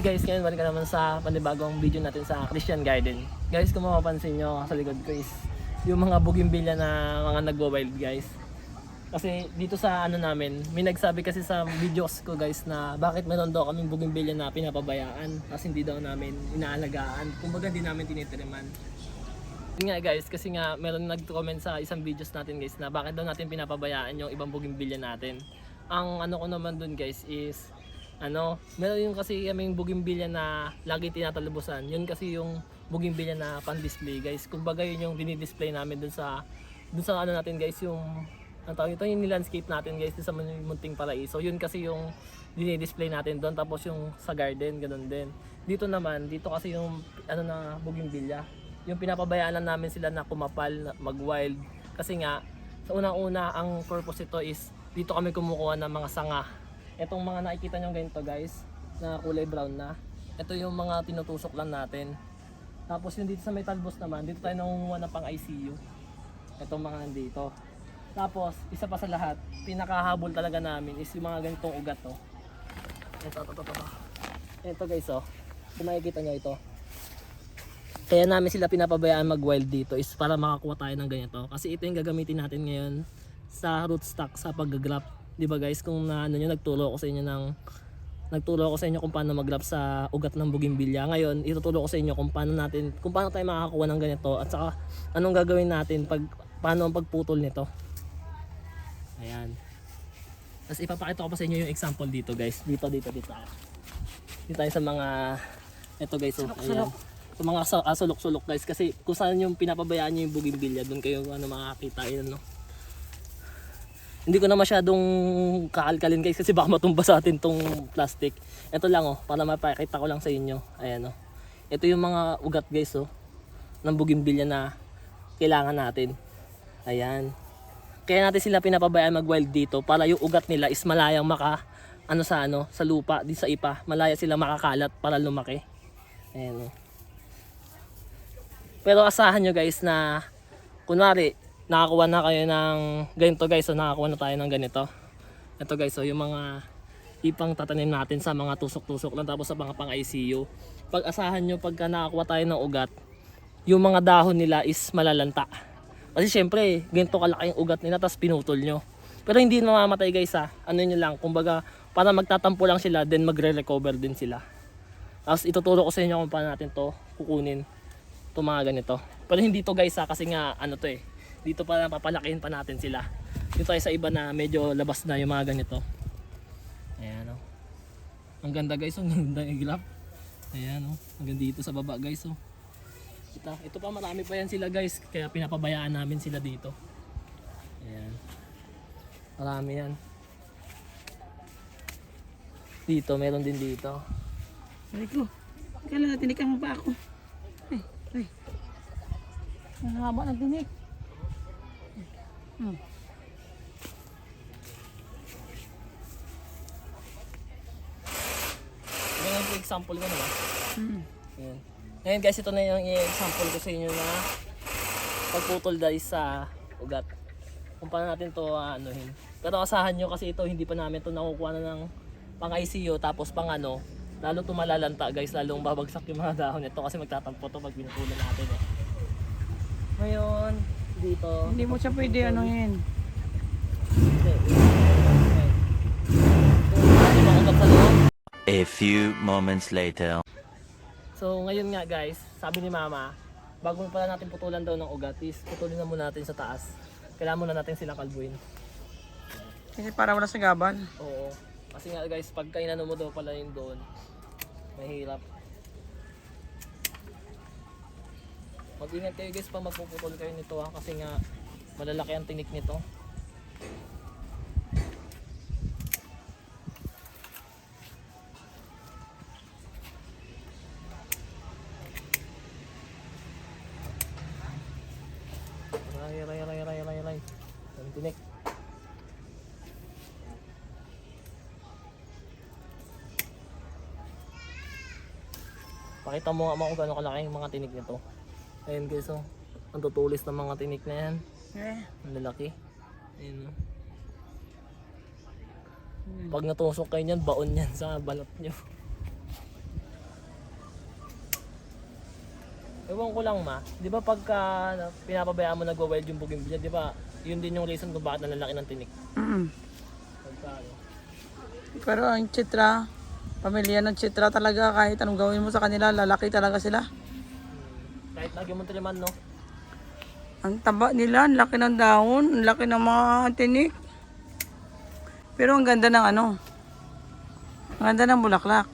Hi guys, ngayon balik ka naman sa panibagong video natin sa Christian Garden. Guys, kung mapapansin nyo sa likod ko is yung mga bugimbilya na mga nagwo-wild guys. Kasi dito sa ano namin, may nagsabi kasi sa videos ko guys na bakit meron daw kaming bugimbilya na pinapabayaan kasi hindi daw namin inaalagaan. Kumbaga hindi namin tinitiriman. Yun nga guys, kasi nga meron nag-comment sa isang videos natin guys na bakit daw natin pinapabayaan yung ibang bugimbilya natin. Ang ano ko naman dun guys is ano, meron yung kasi kaming bugimbilya na lagi tinatalabusan. Yun kasi yung bugimbilya na pan-display guys. Kumbaga yun yung dinidisplay namin dun sa dun sa ano natin guys yung ang tawag ito yung landscape natin guys dun sa Mun- Munting Paraiso. Yun kasi yung dinidisplay natin doon tapos yung sa garden ganun din. Dito naman, dito kasi yung ano na bugimbilya. Yung pinapabayaan namin sila na kumapal, mag-wild. Kasi nga, sa unang-una, ang purpose ito is dito kami kumukuha ng mga sanga. Itong mga nakikita nyo ganito guys, na kulay brown na. Ito yung mga tinutusok lang natin. Tapos yung dito sa may talbos naman, dito tayo nangunguha ng pang ICU. Itong mga nandito. Tapos, isa pa sa lahat, pinakahabol talaga namin is yung mga ganitong ugat to. Ito, ito, ito, ito. Ito guys oh. Kung makikita nyo ito. Kaya namin sila pinapabayaan mag-wild dito is para makakuha tayo ng ganito. Kasi ito yung gagamitin natin ngayon sa rootstock sa pag-graft. Di ba guys, kung na, ano nyo, nagturo ko sa inyo ng nagturo ako sa inyo kung paano mag-graft sa ugat ng bugimbilya. Ngayon, ituturo ko sa inyo kung paano natin, kung paano tayo makakakuha ng ganito at saka anong gagawin natin pag paano ang pagputol nito. Ayan. Tapos ipapakita ko pa sa inyo yung example dito guys. Dito, dito, dito. Dito tayo sa mga, ito guys. Oh, ayan. Sa mga ah, sulok-sulok guys. Kasi kung saan yung pinapabayaan nyo yung bugimbilya, doon kayo ano, makakita. Ayan, no? Hindi ko na masyadong kakalkalin guys kasi baka matumba sa atin tong plastic. Ito lang oh, para mapakita ko lang sa inyo. Ayan oh. Ito yung mga ugat guys oh ng bugimbilya na kailangan natin. Ayan. Kaya natin sila pinapabayaan mag-wild dito para yung ugat nila is malayang maka ano sa ano sa lupa di sa ipa malaya sila makakalat para lumaki ayan oh. pero asahan nyo guys na kunwari nakakuha na kayo ng ganito guys so nakakuha na tayo ng ganito. Ito guys so yung mga ipang tatanim natin sa mga tusok-tusok lang tapos sa mga pang ICU pag asahan nyo pagka nakakuha tayo ng ugat yung mga dahon nila is malalanta. Kasi syempre ganito kalaki yung ugat nila tapos pinutol nyo. Pero hindi mamamatay guys ha. Ano nyo lang kumbaga para magtatampo lang sila then magre-recover din sila. Tapos ituturo ko sa inyo kung paano natin to kukunin to mga ganito. Pero hindi to guys ha kasi nga ano to eh dito pa papalakihin pa natin sila. Dito tayo sa iba na medyo labas na yung mga ganito. Ayan o ang ganda guys oh. ang ganda yung graph. Ayan o hanggang dito sa baba guys oh. Ito, ito pa marami pa yan sila guys. Kaya pinapabayaan namin sila dito. Ayan. Marami yan. Dito meron din dito. Sabi ko, kailan na tinikang mo pa ako? Ay, ay. Ang haba ng tinik. Hmm. Ganyan po example ko naman. Hmm. Ayan. Ngayon guys, ito na yung i-example ko sa inyo na pagputol guys sa ugat. Kung paano natin to ah, anuhin. Pero asahan nyo kasi ito hindi pa namin to nakukuha na ng pang ICU tapos pang ano. Lalo tumalalanta guys, lalong babagsak yung mga dahon nito kasi magtatampo to pag pinutulan natin eh. Ngayon, dito. Hindi mo siya pwede ano loob. A few moments later. So ngayon nga guys, sabi ni mama, bago pala natin putulan daw ng ugat is putulin na muna natin sa taas. Kailangan muna natin sila kalbuin. Kasi para wala sa gaban. Oo. Kasi nga guys, pag kainano mo daw pala yung doon, mahirap. Mag-ingat kayo guys pa magpuputol kayo nito ha, kasi nga malalaki ang tinik nito. Ray, ray, ray, ray, ray, ray. Ang tinik. Pakita mo nga mga kung gaano kalaki yung mga tinik nito. Ayan guys, oh. Ang tutulis ng mga tinik na yan. Eh. Ang lalaki. Ayan, oh. Hmm. Pag natusok kayo niyan, baon yan sa balat nyo. Ewan ko lang ma, di ba pagka ano, pinapabayaan mo nagwa-wild yung bugimbilya, di ba yun din yung reason kung bakit nalalaki ng tinik? Mm. Pero ang chitra, pamilya ng chitra talaga kahit anong gawin mo sa kanila, lalaki talaga sila. Kahit lagi mo triman, no? Ang taba nila, ang laki ng dahon, ang laki ng mga tinik. Pero ang ganda ng ano, ang ganda ng bulaklak.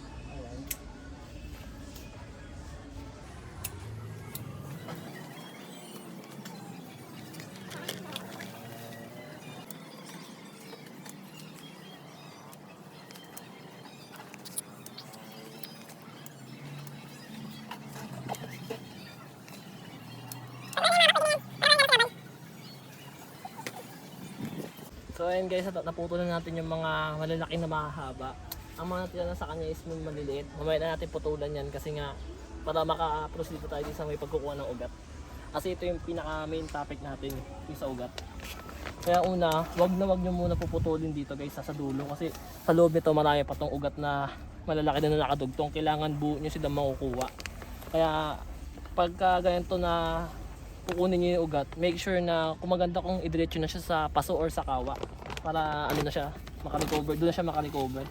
So ayun guys, naputo na natin yung mga malalaki na mahahaba. Ang mga natira na sa kanya is yung maliliit. Mamaya na natin putulan yan kasi nga para maka-proceed tayo dito sa may pagkukuha ng ugat. Kasi ito yung pinaka main topic natin, yung sa ugat. Kaya una, wag na wag nyo muna puputulin dito guys sa sa dulo kasi sa loob nito marami pa tong ugat na malalaki na nakadugtong. Kailangan buo nyo sila makukuha. Kaya pagka ganito na kukunin niyo yung ugat, make sure na kung maganda kung idiretso na siya sa paso or sa kawa para ano na siya, makarecover, doon na siya makarecover.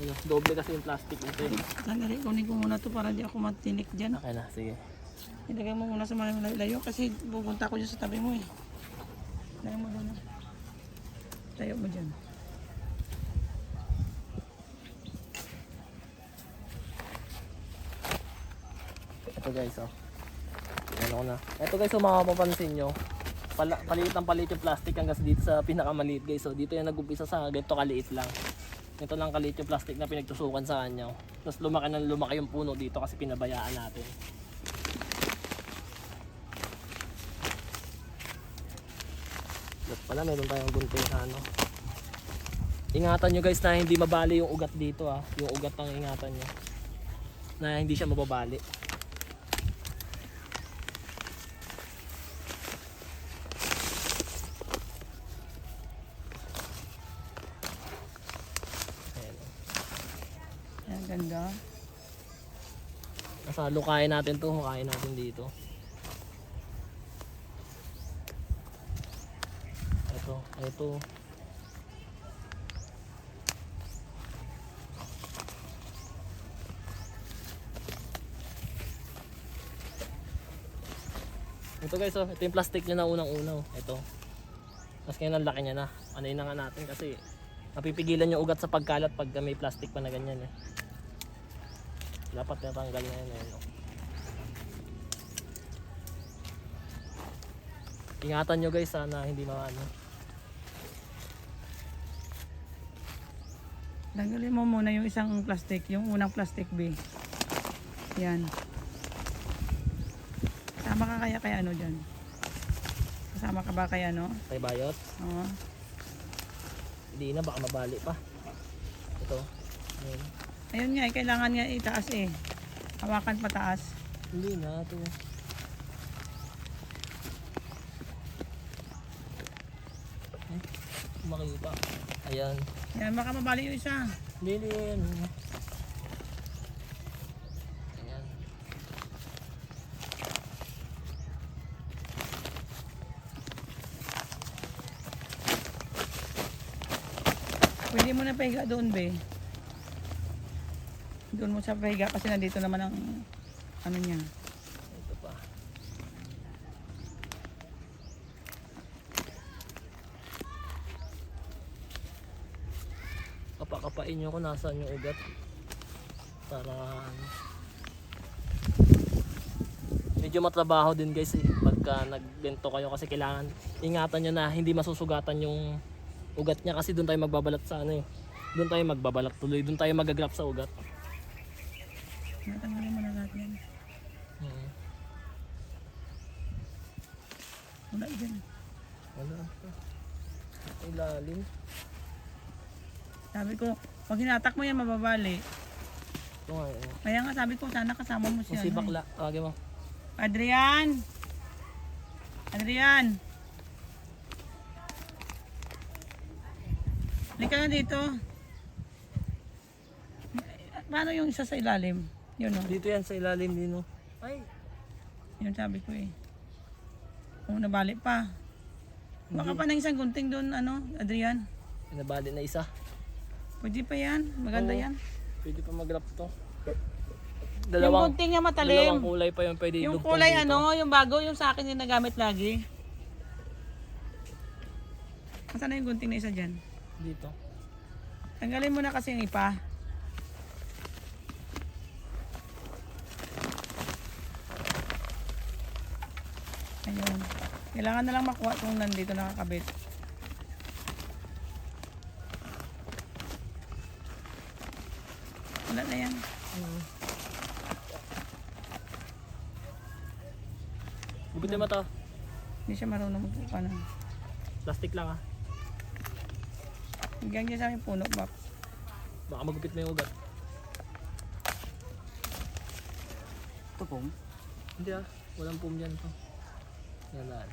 Ayun, doble kasi yung plastic nito eh. Sandali, kunin ko muna to para di ako matinik dyan. Okay na, sige. Ilagay mo muna sa malayo layo kasi pupunta ko dyan sa tabi mo eh. Ilagay mo doon. Tayo mo dyan. Ito guys, oh. Ano na. Ito guys, oh, makapapansin nyo. Pala, paliit ang paliit yung plastic hanggang sa dito sa pinakamaliit guys. So dito yung nag-umpisa sa ganito kaliit lang. Ito lang kaliit yung plastic na pinagtusukan sa kanya. Tapos lumaki na lumaki yung puno dito kasi pinabayaan natin. Dapat pala meron tayong gunting sa ano. Ingatan nyo guys na hindi mabali yung ugat dito ah. Yung ugat ang ingatan nyo. Na hindi siya mababali. Ayan. Ayan, ganda. Nasa lukayin natin to, hukayin natin dito. Ito, ito. Ito guys, oh, ito yung plastic niya na unang-una. oh. Ito. Tapos ngayon ang laki niya na. Ano na nga natin kasi napipigilan yung ugat sa pagkalat pag may plastic pa na ganyan eh. Dapat natanggal na yun. Ayun, oh. Ingatan nyo guys sana hindi maano. Tanggalin mo muna yung isang plastic, yung unang plastic B. Yan. Kasama ka kaya kaya ano dyan? Kasama ka ba kaya ano? Tay bayot. Oo. Hindi na baka mabali pa. Ito. Ayun. Nga, eh, kailangan nga itaas eh. Hawakan pataas. Hindi na ito. Eh, makita. Ayan. Yan, baka mabali yung isa. Hindi, hindi. Ayan. Ayan. Pwede mo na pahiga doon, be. Doon mo sa pahiga kasi nandito naman ang ano niya. Ito pa. Kapakapain nyo kung nasaan yung ugat. Para ano. Medyo matrabaho din guys eh. Pagka nagbento kayo kasi kailangan ingatan nyo na hindi masusugatan yung ugat niya kasi doon tayo magbabalat sa ano eh. Doon tayo magbabalat tuloy. Doon tayo magagrap sa ugat. Natanggalin mo na lahat yan. Hmm. Wala dyan. Wala pa. Ilalim. Sabi ko, pag hinatak mo yan, mababali. Ito nga eh. Kaya nga sabi ko, sana kasama mo siya. si bakla, tawagin mo. Adrian! Adrian! Halika na dito. Paano yung isa sa ilalim? Yun o. Dito yan sa ilalim din, no? Ay, Yun sabi ko eh. Kung nabali pa. Baka pa ng isang gunting doon, ano, Adrian. pinabali na isa. Pwede pa yan. Maganda Oo. yan. Pwede pa mag-wrap to. Yung Dalawang, gunting niya dalawang matalim. kulay pa yung pwede Yung idugtong kulay dito. ano, yung bago, yung sa akin yung nagamit lagi. Nasaan na yung gunting na isa dyan? Dito. Tanggalin mo na kasi yung ipa. Ayun. Kailangan na lang makuha kung nandito nakakabit. Wala na yan. Gupitin mo to. Hindi siya marunong ano. Plastic lang ah. Hanggang niya sa aming puno, Bak. Baka magupit mo yung ugat. Ito po. Hindi ah. Walang foam dyan to. Yan lang.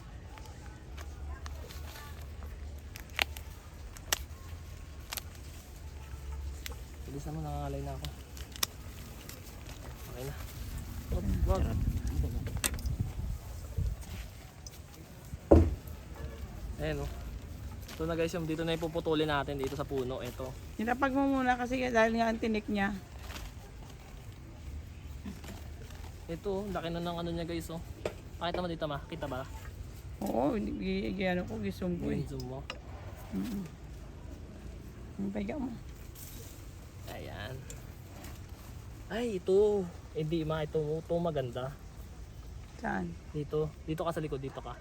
Bilis naman nangangalay na ako. Okay na. Wag, wag. Ayan oh. Ito na guys yung dito na ipuputulin natin dito sa puno. Ito. Nilapag mo muna kasi dahil nga ang tinik niya. Ito, oh, laki na ng ano niya guys oh. Pakita mo dito ma. Kita ba? Oo, gi- gi- ano ko, gisong ko eh. Zoom mo. Ang paiga mo. Ayan. Ay, ito. Hindi ma, ito, ito maganda. Saan? Dito, dito ka sa likod, dito ka.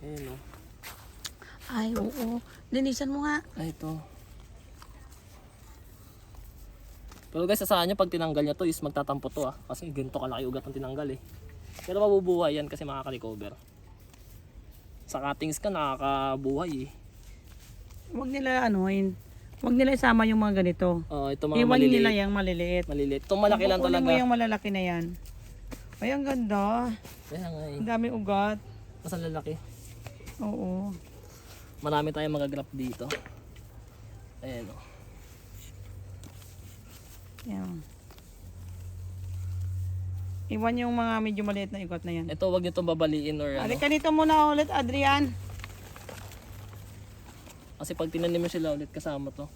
Ayan oh. Ay, oo. Linisan mo nga. Ay, ito. Pero guys, asahan nyo pag tinanggal niya to is magtatampo to ah. Kasi ganito kalaki ugat ang tinanggal eh. Pero mabubuhay yan kasi makaka-recover. Sa cuttings ka nakakabuhay eh. Huwag nila anuhin. Huwag nila isama yung mga ganito. Oh, ito mga Iwan maliliit. nila yung maliliit. Maliliit. Itong malaki lang talaga. mo yung malalaki na yan. Ay, ang ganda. Kaya nga eh. Ang dami ugat. Mas lalaki. Oo. Marami tayong magagrap dito. Ayan oh. Yan. Iwan yung mga medyo maliit na ugat na yan. Ito, wag nyo itong babaliin or ano. Halika dito muna ulit, Adrian. Kasi pag tinanim mo sila ulit kasama to.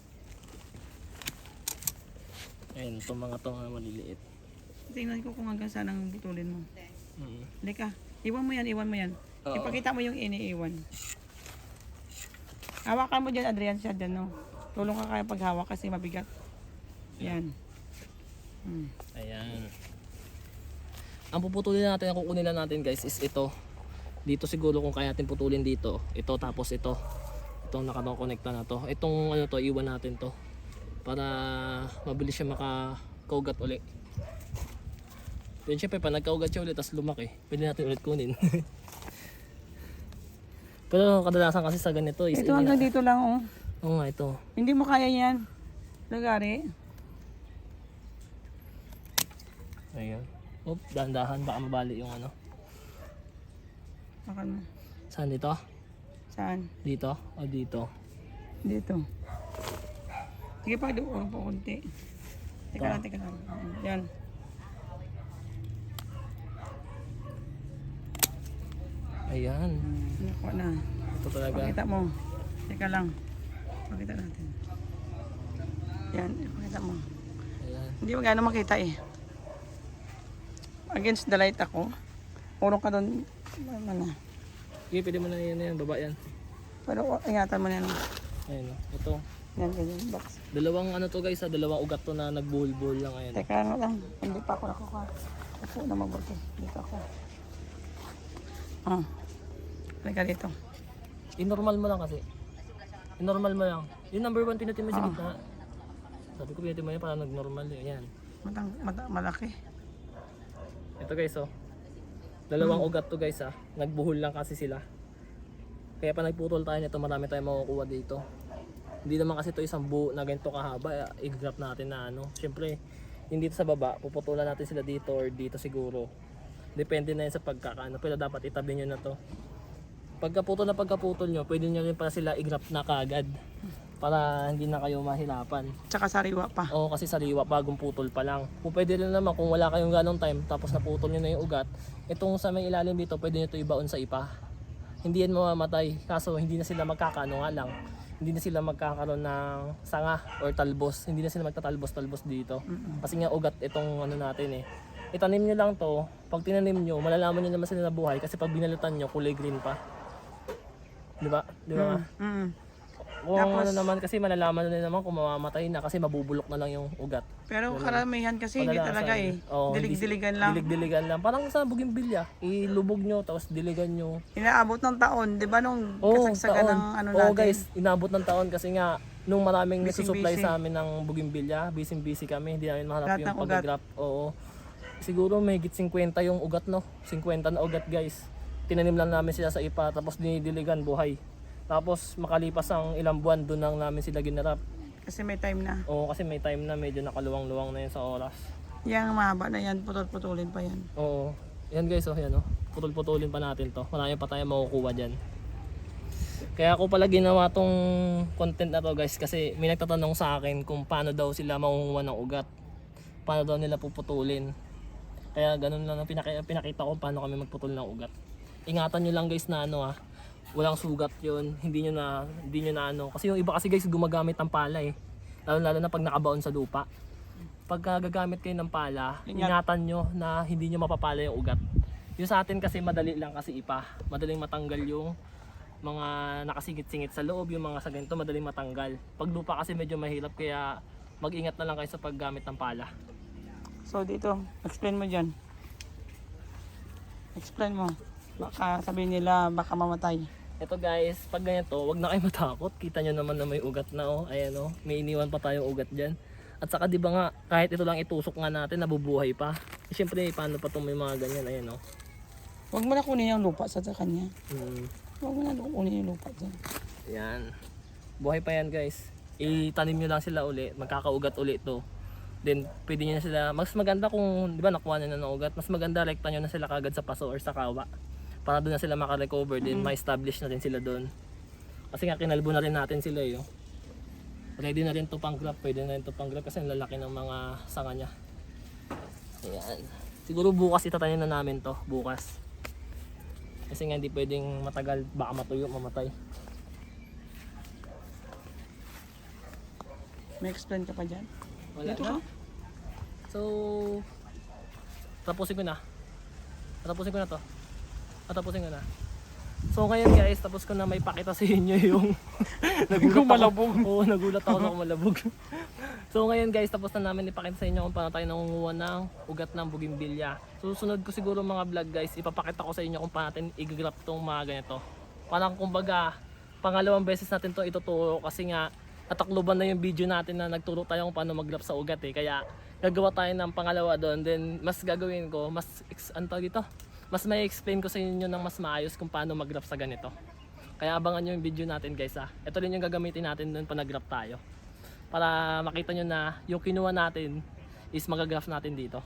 Ayun, itong mga to mga maliliit. Tingnan ko kung hanggang saan ang putulin mo. Mm. Halika. Iwan mo yan, iwan mo yan. Oo. Ipakita mo yung iniiwan. Hawakan mo dyan, Adrian, siya dyan, no? Tulong ka kaya paghawak kasi mabigat. Yan. Hmm. Ayan. Ang puputulin natin, ang kukunin lang natin guys is ito. Dito siguro kung kaya natin putulin dito. Ito tapos ito. Itong nakakonekta na to. Itong ano to, iwan natin to. Para mabilis siya makakaugat uli. Then syempre pa nagkaugat siya ulit tapos lumaki. Pwede natin ulit kunin. Pero kadalasan kasi sa ganito is Ito hanggang dito lang, oh. Oo nga ito. Hindi mo kaya yan. Lagari. Ayun. Oop, dahan-dahan baka mabali yung ano. Makan mo. Saan dito? Saan? Dito? O dito? Dito. Sige pa, doon po konti. Teka lang, teka lang. Yan. Ayan. Nakuha na. Ito talaga. Pakita mo. Teka lang. Pakita natin. Yan, pakita mo. Ayan. Hindi mo gaano makita eh. Against the light ako. Urong ka doon. Ano. Sige, pwede mo na yan, yan. Baba yan. Pero oh, ingatan mo na yan. Ayun o. Ito. Yan, ganyan. Box. Dalawang ano to guys ha. Dalawang ugat to na nagbuhol-buhol lang. Ayan. Teka nga lang. Hindi pa ako nakuha. Upo na mabuti. Dito ako. Ah. Halika dito. I-normal mo lang kasi. I-normal mo lang. Yung number one pinatin mo sa Ah. gitna. Sabi ko pinatin mo yan para nag-normal yun. Ayan. Matang, mata, malaki. Ito guys oh. Dalawang ugat to guys ha. Nagbuhol lang kasi sila. Kaya pa nagputol tayo nito, marami tayong makukuha dito. Hindi naman kasi ito isang buo na ganito kahaba, eh, i-grap natin na ano. Siyempre, hindi dito sa baba, puputulan natin sila dito or dito siguro. Depende na yan sa pagkakaano, pero dapat itabi nyo na to. Pagkaputol na pagkaputol nyo, pwede nyo rin pala sila i-grap na kagad. para hindi na kayo mahirapan. Tsaka sariwa pa. Oo, kasi sariwa, bagong putol pa lang. Kung pwede rin naman, kung wala kayong ganong time, tapos naputol nyo na yung ugat, itong sa may ilalim dito, pwede nyo ito ibaon sa ipa. Hindi yan mamamatay, kaso hindi na sila magkakaano nga lang. Hindi na sila magkakaroon ng sanga or talbos. Hindi na sila magtatalbos-talbos dito. Kasi nga ugat itong ano natin eh. Itanim nyo lang to, pag tinanim nyo, malalaman nyo naman sila na buhay kasi pag binalutan nyo, kulay green pa. Di ba? Di ba nga? Mm. Kung Tapos- ano naman kasi malalaman na naman kung mamamatay na kasi mabubulok na lang yung ugat. Pero karamihan kasi hindi talaga eh. oo, hindi- Dilig-diligan lang. Dilig-diligan lang. Parang sa bugimbilya, ilubog nyo tapos diligan nyo. Inaabot ng taon, di ba nung kasagsagan taon. ng ano Oo, natin? guys, inabot ng taon kasi nga nung maraming Busy, nagsusupply sa amin ng bugimbilya, busy-busy kami, hindi namin mahanap Lahat yung ng ugat. pag-grap. Oo. Siguro may higit 50 yung ugat no. 50 na ugat guys. Tinanim lang namin sila sa ipa tapos dinidiligan buhay. Tapos makalipas ang ilang buwan doon lang namin sila ginarap. Kasi may time na. Oo, kasi may time na medyo nakaluwang-luwang na yun sa oras. Yang mahaba na yan, putol-putulin pa yan. Oo. Yan guys, oh, yan oh. Putol-putulin pa natin to. Marami pa tayo makukuha dyan. Kaya ako pala ginawa tong content na to guys kasi may nagtatanong sa akin kung paano daw sila makukuha ng ugat. Paano daw nila puputulin. Kaya ganun lang ang pinaki- pinakita ko paano kami magputol ng ugat. Ingatan nyo lang guys na ano ah, walang sugat yon hindi nyo na hindi nyo na ano kasi yung iba kasi guys gumagamit ng pala eh lalo lalo na pag nakabaon sa lupa pagka gagamit kayo ng pala, Ingat. ingatan nyo na hindi nyo mapapala yung ugat. Yung sa atin kasi madali lang kasi ipa. Madaling matanggal yung mga nakasingit-singit sa loob, yung mga sa ganito madaling matanggal. Pag lupa kasi medyo mahirap kaya mag-ingat na lang kayo sa paggamit ng pala. So dito, explain mo dyan. Explain mo. Baka sabihin nila, baka mamatay. Ito guys, pag ganito, wag na kayo matakot. Kita nyo naman na may ugat na oh. Ayan oh, may iniwan pa tayong ugat dyan. At saka di ba nga, kahit ito lang itusok nga natin, nabubuhay pa. Eh, Siyempre, paano pa itong may mga ganyan, ayan oh. Huwag mo na kunin yung lupa sa kanya. Hmm. Huwag mo na kunin yung lupa dyan. Yan. Buhay pa yan guys. Itanim nyo lang sila uli. Magkakaugat uli to. Then pwede nyo na sila. Mas maganda kung, di ba nakuha na ng ugat. Mas maganda rekta nyo na sila kagad sa paso or sa kawa. Para doon na sila makarecover. Then ma-establish na rin sila doon. Kasi nga kinalbo na rin natin sila eh. oh. Ready na rin to pang grab. Pwede na rin to pang grab kasi ang lalaki ng mga sanga niya. Ayan. Siguro bukas itatanim na namin to. Bukas. Kasi nga hindi pwedeng matagal. Baka matuyo, mamatay. May explain ka pa dyan? Wala Dito na. ka? So, tapusin ko na. Tapusin ko na to. Ah, Tapusin ko na. So ngayon guys, tapos ko na may pakita sa inyo yung nagulat malabog. Oo, nagulat ako na kumalabog. so ngayon guys, tapos na namin ipakita sa inyo kung paano tayo nangunguha ng ugat ng bugimbilya. Susunod ko siguro mga vlog guys, ipapakita ko sa inyo kung paano natin i-grab tong mga ganito. Parang kumbaga, pangalawang beses natin to ituturo kasi nga natakluban na yung video natin na nagturo tayo kung paano mag-grab sa ugat eh. Kaya gagawa tayo ng pangalawa doon. Then mas gagawin ko, mas ano tawag dito? Mas may explain ko sa inyo ng mas maayos kung paano mag-grab sa ganito. Kaya abangan nyo yung video natin guys ha. Ito rin yung gagamitin natin doon pa nag-grab tayo. Para makita nyo na yung kinuha natin is magagraph natin dito.